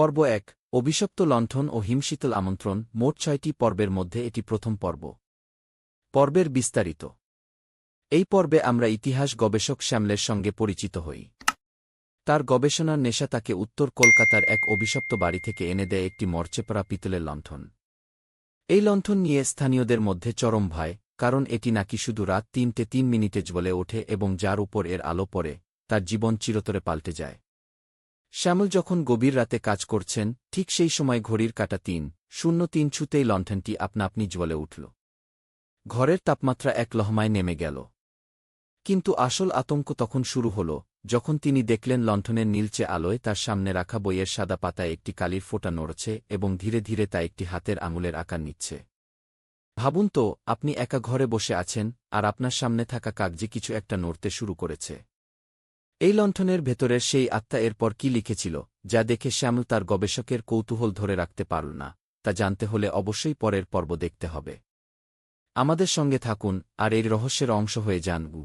পর্ব এক, অভিশপ্ত লণ্ঠন ও হিমশীতল আমন্ত্রণ, মোট ছয়টি পর্বের মধ্যে এটি প্রথম পর্ব। পর্বের বিস্তারিত। এই পর্বে আমরা ইতিহাস গবেষক শ্যামলের সঙ্গে পরিচিত হই। তার গবেষণার নেশা তাকে উত্তর কলকাতার এক অভিশপ্ত বাড়ি থেকে এনে দেয় একটি মরচেপড়া পিতলের লণ্ঠন। এই লণ্ঠন নিয়ে স্থানীয়দের মধ্যে চরম ভয়, কারণ এটি নাকি শুধু রাত তিনটে তিন মিনিটে জ্বলে ওঠে এবং যার উপর এর আলো পড়ে, তার জীবন চিরতরে পাল্টে যায়। শ্যামল যখন গভীর রাতে কাজ করছেন, ঠিক সেই সময় ঘড়ির কাটা তিন, শূন্য তিন ছুতেই লণ্ঠনটি আপনা আপনি জ্বলে উঠল। ঘরের তাপমাত্রা এক লহমায় নেমে গেল। কিন্তু আসল আতঙ্ক তখন শুরু হল, যখন তিনি দেখলেন লণ্ঠনের নীলচে আলোয় তার সামনে রাখা বইয়ের সাদা পাতায় একটি কালির ফোঁটা নড়ছে এবং ধীরে ধীরে তা একটি হাতের আঙুলের আকার নিচ্ছে। ভাবুন তো, আপনি একা ঘরে বসে আছেন, আর আপনার সামনে থাকা কাগজে কিছু একটা নড়তে শুরু করেছে। এই লণ্ঠনের ভেতরের সেই আত্মা এরপর কি লিখেছিল, যা দেখে শ্যামল তার গবেষকের কৌতূহল ধরে রাখতে পারল না, তা জানতে হলে অবশ্যই পরের পর্ব দেখতে হবে। আমাদের সঙ্গে থাকুন, আর এই রহস্যের অংশ হয়ে উ